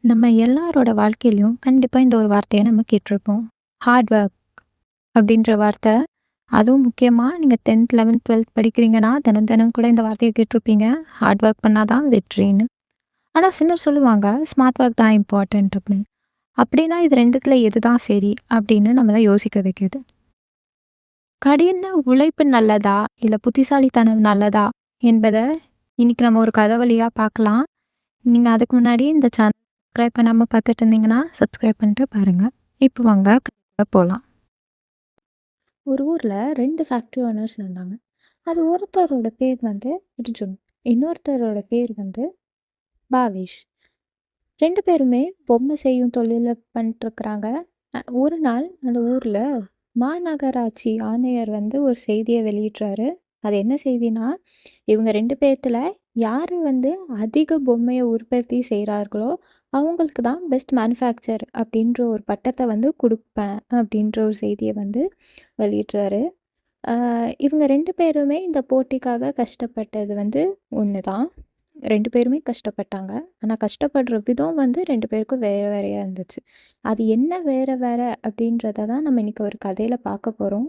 நம்ம எல்லாரோட வாழ்க்கையிலையும் கண்டிப்பாக இந்த ஒரு வார்த்தையை நம்ம கேட்டிருப்போம். ஹார்ட் ஒர்க் அப்படின்ற வார்த்தை. அதுவும் முக்கியமாக நீங்கள் டென்த் லெவன்த் டுவெல்த் படிக்கிறீங்கன்னா, தினம் தினம் கூட இந்த வார்த்தையை கேட்டிருப்பீங்க. ஹார்ட் ஒர்க் பண்ணால் தான் வெற்றின்னு. ஆனால் சிலர் சொல்லுவாங்க, ஸ்மார்ட் ஒர்க் தான் இம்பார்ட்டன்ட் அப்படின்னு. அப்படின்னா இது ரெண்டுத்தில் எது தான் சரி அப்படின்னு நம்மளை யோசிக்க வைக்குது. கடின உழைப்பு நல்லதா? இல்லை புத்திசாலித்தனம் நல்லதா? என்பதை இன்றைக்கி நம்ம ஒரு கதை வழியாக பார்க்கலாம். நீங்கள் அதுக்கு முன்னாடி இந்த சேனல் சப்ஸ்கிரைப் பண்ணாமல் பார்த்துட்டு இருந்தீங்கன்னா, சப்ஸ்கிரைப் பண்ணிட்டு பாருங்கள் இப்போ வாங்க போகலாம் ஒரு ஊரில் ரெண்டு ஃபேக்ட்ரி ஓனர்ஸ் இருந்தாங்க. அது ஒருத்தரோட பேர் வந்து அர்ஜுன். இன்னொருத்தரோட பேர் வந்து பாவேஷ். ரெண்டு பேருமே பொம்மை செய்யும் தொழிலில் பண்ணிட்டுருக்குறாங்க. ஒரு நாள் அந்த ஊரில் மாநகராட்சி ஆணையர் வந்து ஒரு செய்தியை வெளியிடுறாரு. அது என்ன செய்தினா இவங்க ரெண்டு பேர்த்தில் யார் வந்து அதிக பொம்மையை உற்பத்தி செய்கிறார்களோ அவங்களுக்கு தான் பெஸ்ட் மேனுஃபேக்சர் அப்படின்ற ஒரு பட்டத்தை வந்து கொடுப்பேன் அப்படின்ற ஒரு செய்தியை வந்து வெளியிடுறாரு. இவங்க ரெண்டு பேருமே இந்த போட்டிக்காக கஷ்டப்பட்டது வந்து ஒன்று தான். ரெண்டு பேருமே கஷ்டப்பட்டாங்க. ஆனால் கஷ்டப்படுற விதம் வந்து ரெண்டு பேருக்கும் வேற வேறையாக இருந்துச்சு. அது என்ன வேறு வேறு அப்படின்றத தான் நம்ம இன்றைக்கி ஒரு கதையில் பார்க்க போகிறோம்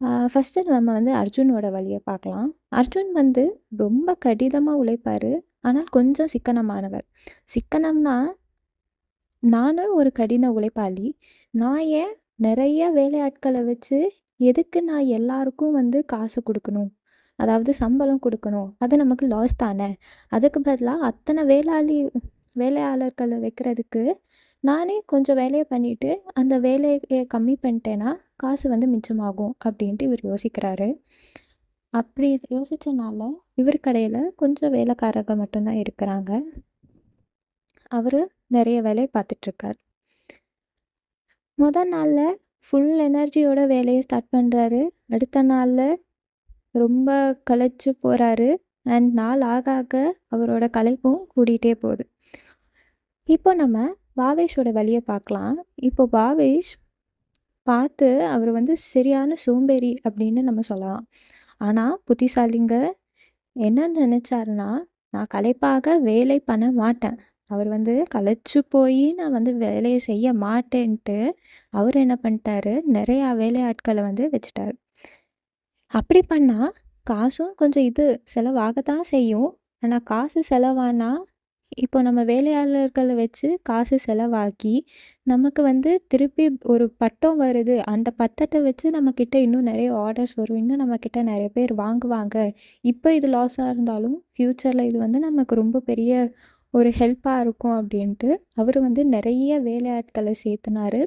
ஃபஸ்ட்டு ஃபர்ஸ்ட்டு நம்ம வந்து அர்ஜுனோட வழியை பார்க்கலாம். அர்ஜுன் வந்து ரொம்ப கடினமாக உழைப்பார் ஆனால் கொஞ்சம் சிக்கனமானவர். சிக்கனம்னா, நானும் ஒரு கடின உழைப்பாளி. நான் ஏன் நிறைய வேலையாட்களை வச்சு, எதுக்கு நான் எல்லாருக்கும் வந்து காசு கொடுக்கணும் அதாவது சம்பளம் கொடுக்கணும் அது நமக்கு லாஸ் தானே! அதுக்கு பதிலாக அத்தனை வேளாளி வேலையாளர்களை வைக்கிறதுக்கு, நானே கொஞ்சம் வேலையை பண்ணிவிட்டு அந்த வேலையை கம்மி பண்ணிட்டேன்னா, காசு வந்து மிச்சமாகும் அப்படின்ட்டு இவர் யோசிக்கிறாரு. அப்படி யோசித்தனால இவர் கடையில் கொஞ்சம் வேலைக்காரங்க மட்டும்தான் இருக்கிறாங்க. அவர் நிறைய வேலையை பார்த்துட்ருக்கார் முதல் நாளில் ஃபுல் எனர்ஜியோட வேலையை ஸ்டார்ட் பண்ணுறாரு அடுத்த நாளில் ரொம்ப களைச்சு போகிறாரு அண்ட் நாள் ஆக ஆக அவரோட கலைப்பும் கூடிகிட்டே போகுது. இப்போ நம்ம பாவேஷோட வழியை பார்க்கலாம். இப்போ பாவேஷ் பார்த்து அவர் வந்து சரியான சோம்பேறி அப்படின்னு நம்ம சொல்லலாம். ஆனால் புத்திசாலிங்க என்ன நினச்சாருன்னா நான் களைப்பாக வேலை பண்ண மாட்டேன். அவர் வந்து களைச்சு போய் நான் வந்து வேலையை செய்ய மாட்டேன்ட்டு, அவர் என்ன பண்ணிட்டாரு, நிறையா வேலையாட்களை வந்து வச்சுட்டார் அப்படி பண்ணால் காசும் கொஞ்சம் இது செலவாக தான் செய்யும். ஆனால் காசு செலவானால் இப்போ நம்ம வேலையாளர்களை வச்சு காசு செலவாக்கி, நமக்கு வந்து திருப்பி ஒரு பட்டம் வருது. அந்த பத்தத்தை வச்சு நம்மக்கிட்ட இன்னும் நிறைய ஆர்டர்ஸ் வரும். இன்னும் நம்மக்கிட்ட நிறைய பேர் வாங்குவாங்க. இப்போ இது லாஸாக இருந்தாலும், ஃப்யூச்சரில் இது வந்து நமக்கு ரொம்ப பெரிய ஒரு ஹெல்ப்பாக இருக்கும் அப்படின்ட்டு, அவர் வந்து நிறைய வேலையாட்களை சேர்த்துனாரு.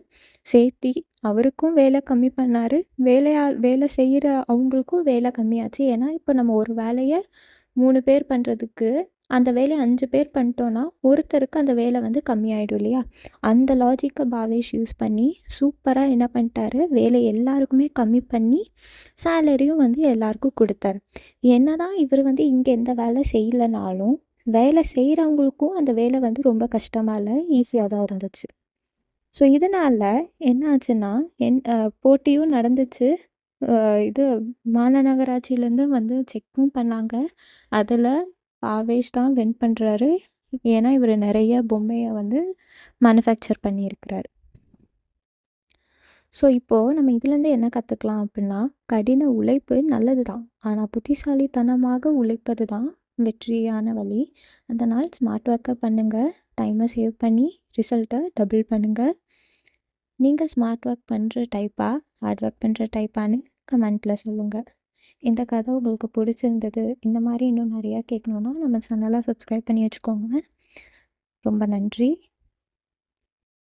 சேர்த்தி அவருக்கும் வேலை கம்மி பண்ணார் வேலையாள் வேலை செய்கிற அவங்களுக்கும் வேலை கம்மியாச்சு. ஏன்னா, இப்போ நம்ம ஒரு வேலையை மூணு பேர் பண்ணுறதுக்கு அந்த வேலையை அஞ்சு பேர் பண்ணிட்டோன்னா ஒருத்தருக்கு அந்த வேலை வந்து கம்மியாயிடும் இல்லையா? அந்த லாஜிக்கை பாவேஷ் யூஸ் பண்ணி, சூப்பராக என்ன பண்ணிட்டாரு, வேலை எல்லாருக்குமே கம்மி பண்ணி, சேலரியும் வந்து எல்லாருக்கும் கொடுத்தாரு என்ன தான் இவர் வந்து இங்கே எந்த வேலை செய்யலனாலும், வேலை செய்கிறவங்களுக்கும் அந்த வேலை வந்து ரொம்ப கஷ்டமாக இல்லை ஈஸியாக தான் இருந்துச்சு. ஸோ இதனால என்ன ஆச்சுன்னா, என் போட்டியும் நடந்துச்சு. இது மாநகராட்சியிலேருந்து வந்து செக்கும் பண்ணாங்க. அதில் பாவேஷ் தான் வின் பண்ணுறாரு ஏன்னா, இவர் நிறைய பொம்மையை வந்து மேனுஃபேக்சர் பண்ணியிருக்கிறாரு. ஸோ இப்போது நம்ம இதுலேருந்து என்ன கற்றுக்கலாம் அப்படின்னா, கடின உழைப்பு நல்லது தான். ஆனால் புத்திசாலித்தனமாக உழைப்பது தான் வெற்றியான வழி. அதனால் ஸ்மார்ட் ஒர்க்கை பண்ணுங்கள் டைமை சேவ் பண்ணி ரிசல்ட்டை டபுள் பண்ணுங்கள் நீங்கள் ஸ்மார்ட் ஒர்க் பண்ணுற டைப்பா? ஹார்ட் ஒர்க் பண்ணுற டைப்பான்னு கமெண்ட்டில் சொல்லுங்கள் இந்த கதை உங்களுக்கு பிடிச்சிருந்தது இந்த மாதிரி இன்னும் நிறையா கேட்கணுன்னா நம்ம சேனல சப்ஸ்கிரைப் பண்ணி வச்சுக்கோங்க. ரொம்ப நன்றி.